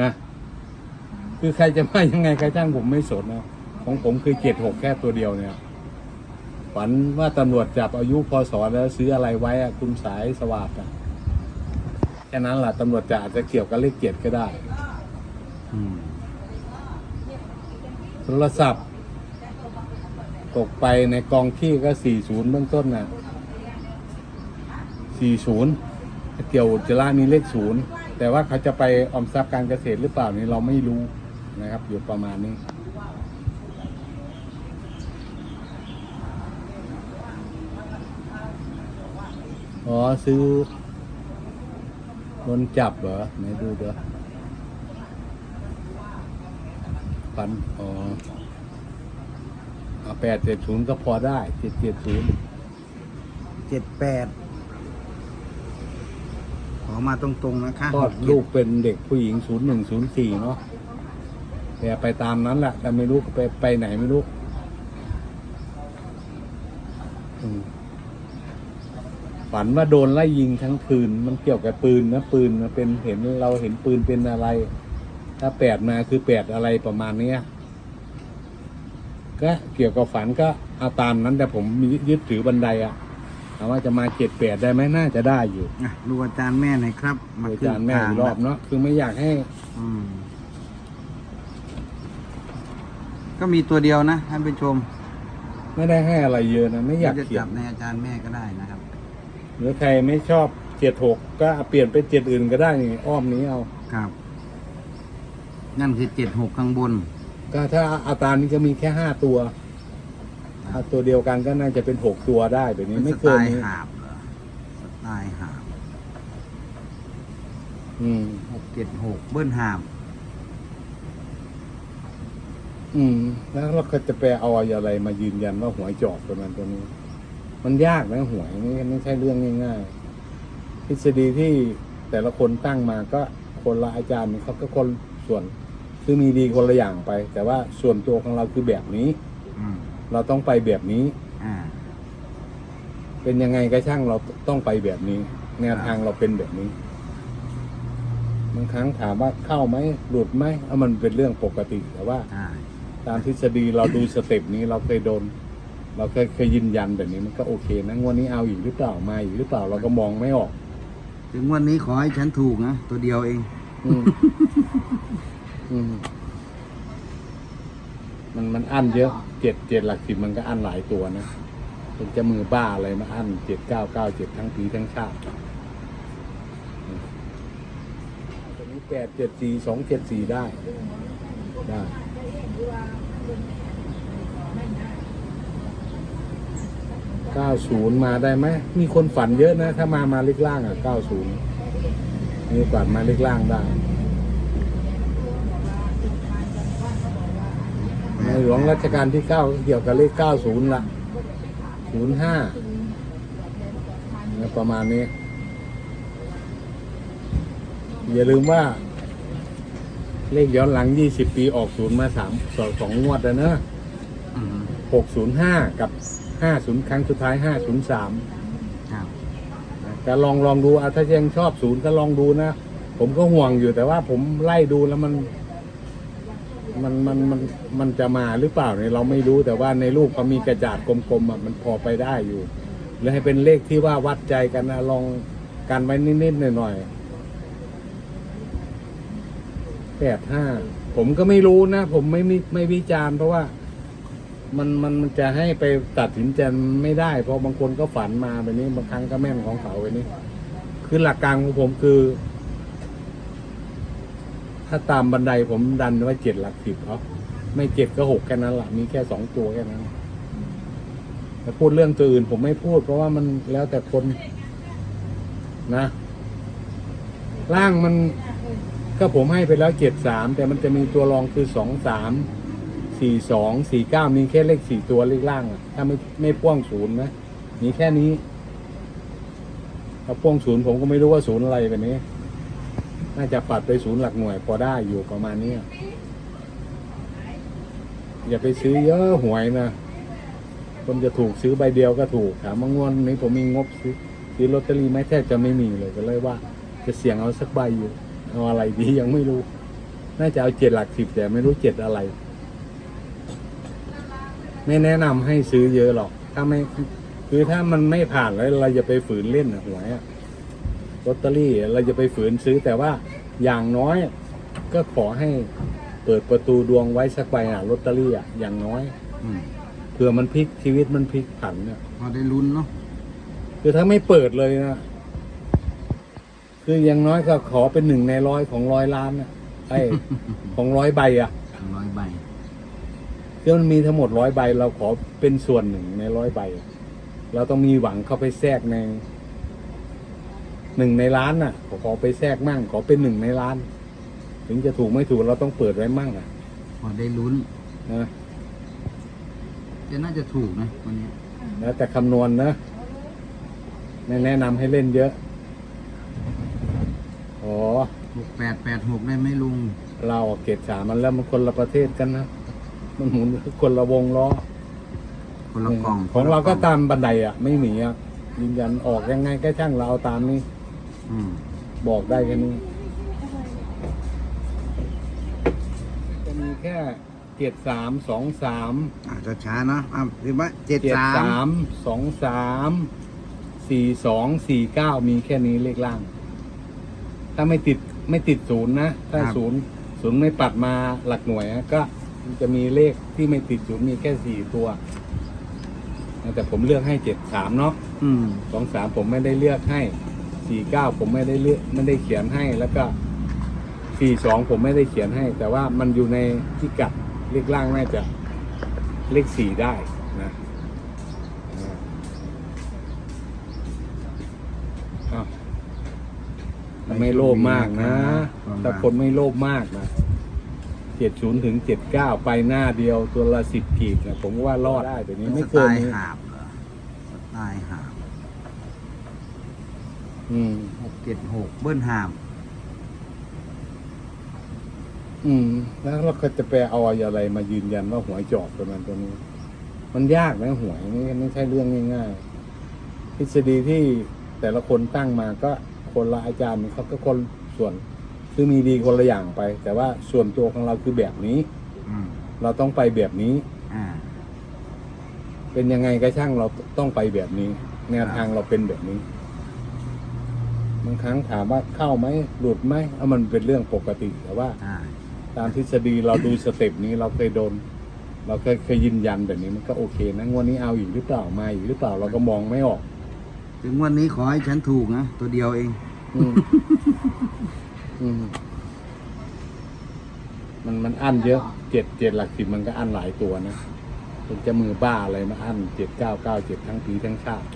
นะ คือใครจะมายังไงใครจ้างผมไม่สนนะของผมคือเจ็ดหกแค่ตัวเดียวเนี่ยฝันว่าตำรวจจับอายุพศแล้วซื้ออะไรไว้อะคุณสายสวัสดิ์อะแค่นั้นแหละตำรวจจะอาจจะเกี่ยวกับเลขเจ็ดก็ได้โทรศัพท์ ตกไปในกองขี้ก็40เบื้องต้นนะ40เกี่ยวอุจจามีเลขศูนย์ แต่ว่าเขาจะไปออมทรัพย์การเกษตรหรือเปล่านี่เราไม่รู้นะครับ อยู่ประมาณนี้ อ๋อซื้อโดนจับเหรอไหนดูเด้อพันอ๋อแปดเจ็ดศูนย์ก็พอได้เจ็ดเจ็ดศูนย์เจ็ดแปด ขอมาตรงๆนะคะคลอดลูกเป็นเด็กผู้หญิงศูนย์หนึ่งศูนย์สี่เนาะแต่ไปตามนั้นแหละแต่ไม่รู้ไปไปไหนไม่รู้อืมฝันว่าโดนไล่ยิงทั้งคืน มันเกี่ยวกับปืนนะปืนมันเป็นเห็นเราเห็นปืนเป็นอะไร ถ้าแปดมาคือแปดอะไรประมาณเนี้ยก็เกี่ยวกับฝันก็เอาตามนั้นแต่ผมมียึดถือบันไดอะ ถามว่าจะมาเจ็ดแปดได้ไหมน่าจะได้อยู่อะดูอาจารย์แม่หน่อยครับมาอาขึ้นจารย์แม่อีกรอบเนาะคือไม่อยากให้ อืม ก็มีตัวเดียวนะท่านผู้ชมไม่ได้ให้อะไรเยอะนะไม่อยากจะเขียจันบในอาจารย์แม่ก็ได้นะครับ หรือใครไม่ชอบเจ็ดหกก็เปลี่ยนไปเจ็ดอื่นก็ได้นี่อ้อมนี้เอา ครับ นั่นคือเจ็ดหกข้างบน ก็ถ้าอาตามนี้ก็มีแค่ห้าตัว ถ้าตัวเดียวกันก็น่าจะเป็นหกตัวได้แบบนี้สไม่ไตเกินล์นี้หาบเหรอสไตล์หาบอืม หกเจ็ดหกเบิ้ลหาบอืม แล้วเราก็จะไปเอาอะไรมายืนยันว่าหวยจอบตัวนั้นตัวนี้ มันยากนะหวยไม่ไม่ใช่เรื่องง่ายๆทฤษฎีที่แต่ละคนตั้งมาก็คนละอาจารย์เขาก็คนส่วน คือมีดีคนละอย่างไป แต่ว่าส่วนตัวของเราคือแบบนี้ อืม เราต้องไปแบบนี้ อ่า เป็นยังไงก็ช่างเราต้องไปแบบนี้ แนวทางเราเป็นแบบนี้บางครั้งถามว่าเข้าไหมหลุดไหมเอามันเป็นเรื่องปกติแต่ว่า ใช่ตามทฤษฎีเราดูสเต็ปนี้เราเคยโดน เราเคยเคยยืนยันแบบนี้มันก็โอเคนะงวดนี้เอาอีกหรือเปล่ามาอีกหรือเปล่าเราก็มองไม่ออก ถึงวันนี้ขอให้ฉันถูกนะ ตัวเดียวเอง อืมอืม มันมันอั้นเยอะเจ็ดเจ็ดหลักสิบมันก็อั้นหลายตัวนะเป็นจะมือบ้าอะไรมาอั้นเจ็ดเก้าเก้าเจ็ดทั้งปีทั้งชาติตัวนี้แปดเจ็ดสี่สองเจ็ดสี่ได้ได้เก้าศูนย์มาได้ไหมมีคนฝันเยอะนะ ถ้ามามาเล็กล่างอะเก้าศูนย์มีโอกาสมาเล็กล่างได้ ในหลวงรัชกาลที่เก้าเกี่ยวกับเลขเก้าศูนย์ละศูนย์ห้าประมาณนี้ อย่าลืมว่า เลขย้อนหลังยี่สิบปีออกศูนย์มาสามสองสองงวดแล้วเนอะอืมหกศูนย์ห้ากับห้าศูนย์ครั้งสุดท้ายห้าศูนย์สามครับก็ลองลองดูอะถ้ายังชอบศูนย์ก็ลองดูนะ ผมก็ห่วงอยู่แต่ว่าผมไล่ดูแล้วมัน มันมันมันมันจะมาหรือเปล่าเนี่ยเราไม่รู้แต่ว่าในรูปเขามีกระจาดกลมๆอะมันพอไปได้อยู่หรือให้เป็นเลขที่ว่าวัดใจกันนะลองกันไว้นิดๆหน่อยๆแปดห้าผมก็ไม่รู้นะ ผมไม่มีไม่วิจารณ์เพราะว่ามันมันมันจะให้ไปตัดสินใจไม่ได้ เพราะบางคนก็ฝันมาแบบนี้บางครั้งก็แม่นของเขาแบบนี้ คือหลักการของผมคือ ถ้าตามบันไดผมดันไว้เจ็ดหลักสิบเอาไม่เจ็ดก็หกแค่นั้นหละมีแค่สองตัวแค่นั้นแต่พูดเรื่องตัวอื่นผมไม่พูด เพราะว่ามันแล้วแต่คนนะล่างมันก็ผมให้ไปแล้วเจ็ดสามแต่มันจะมีตัวรองคือสองสามสี่สองสี่เก้ามีแค่เลขสี่ตัวเลขล่างอะถ้าไม่ไม่พ่วงศูนย์นะมีแค่นี้ถ้าพ่วงศูนย์ผมก็ไม่รู้ว่าศูนย์อะไรแบบนี้ น่าจะปัดไปศูนย์หลักหน่วย พอได้อยู่ประมาณนี้อย่าไปซื้อเยอะหวยนะคนจะถูกซื้อใบเดียวก็ถูกถามว่างวดนี้ผมมีงบซื้อซื้อลอตเตอรี่ไหมแทบจะไม่มีเลยก็เลยว่า จะเสี่ยงเอาสักใบอยู่เอาอะไรดียังไม่รู้ น่าจะเอาเจ็ดหลักสิบแต่ไม่รู้เจ็ดอะไร ไม่แนะนำให้ซื้อเยอะหรอก ถ้าไม่คือถ้ามันไม่ผ่านแล้วเราจะไปฝืนเล่นอะหวยอะ ลอตเตอรี่เราจะไปฝืนซื้อแต่ว่าอย่างน้อยก็ขอให้เปิดประตูดวงไว้สักใบอะลอตเตอรี่อะอย่างน้อยอืมเผื่อมันพลิกชีวิตมันพลิกผันเนี่ยพอได้ลุ้นเนาะคือถ้าไม่เปิดเลยนะคืออย่างน้อยก็ขอเป็นหนึ่งในร้อยของร้อยล้านนะไอ้ ของร้อยใบอะร้อยใบคือมันมีทั้งหมดร้อยใบ เราขอเป็นส่วนหนึ่งในร้อยใบอะเราต้องมีหวังเข้าไปแทรกใน หนึ่งในล้านน่ะขอขอไปแทรกมั่ง ขอเป็นหนึ่งในล้าน ถึงจะถูกไม่ถูกเราต้องเปิดไว้มั่งอะพอได้ลุ้นนะจะน่าจะถูกนะวันนี้แล้วแต่คำนวณนะไม่แนะนำให้เล่นเยอะอ๋อหกแปดแปดหกได้ไหมลุง เราเกตสามมันแล้วมันคนละประเทศกันนะ มันหมุนคนละวงล้อ คนละกล่อง ของเราก็คนละล่ตามบันไดอะ ไม่หนีอะยืนยันออกยังไงก็ช่างเราเอาตามนี้อืม บอกได้แค่นี้จะมีแค่เจ็ดสามสองสามอ่าช้าๆเนาะอะพี่ว่าเจ็ดเจ็ดสาสามมสองสามสี่สองสี่เก้ามีแค่นี้เลขล่าง ถ้าไม่ติดไม่ติดศูนย์นะ ถ้าศูนย์ศูนย์ไม่ปัดมาหลักหน่วยนะก็จะมีเลขที่ไม่ติดศูนย์มีแค่สี่ตัวแต่ผมเลือกให้เจ็ดสามเนาะอืมสองสามผมไม่ได้เลือกให้ สี่เก้าผมไม่ได้เลือกไม่ได้เขียนให้แล้วก็สี่สองผมไม่ได้เขียนให้ แต่ว่ามันอยู่ในที่กัดเลขล่างน่าจะเลขสี่ได้นะอ่าอ้าวไม่โลภมากนะถ้าคนไม่โลภมากนะเจ็ดศูนย์ถึงเจ็ดเก้าไปหน้าเดียวตัวละสิบกีบนะผมว่ารอดได้แต่นี้ไม่สเกิไตนล์นี้หาบเหรอสไตล์หาบ อืม หกเจ็ดหกเบิ้ลหาบอืม แล้วเราก็จะไปเอาอะไรมายืนยันว่าหวยจอบตัวนั้นตัวนี้ มันยากนะหวยไม่ไม่ใช่เรื่องง่ายๆทฤษฎีที่แต่ละคนตั้งมาก็คนละอาจารย์เขาก็คนส่วนคือมีดีคนละอย่างไป แต่ว่าส่วนตัวของเราคือแบบนี้ อืม เราต้องไปแบบนี้ อ่า เป็นยังไงก็ช่างเราต้องไปแบบนี้แนวทางเราเป็นแบบนี้ บางครั้งถามว่าเข้าไหมหลุดไหมเอามันเป็นเรื่องปกติแต่ว่าอ่าตามทฤษฎีเราดูสเต็ปนี้เราเคยโดน เราเคยเคยยืนยันแบบนี้มันก็โอเคนะงวดนี้เอาอีกหรือเปล่ามาอีกหรือเปล่าเราก็มองไม่ออกถึงวันนี้ขอให้ฉันถูกนะ ตัวเดียวเอง อืมอืมมันมันอั้นเยอะเจ็ดเจ็ดหลักสิบมันก็อั้นหลายตัวนะเป็นจะมือบ้าอะไรมาอั้นเจ็ดเก้าเก้าเจ็ดทั้งปีทั้งชาติ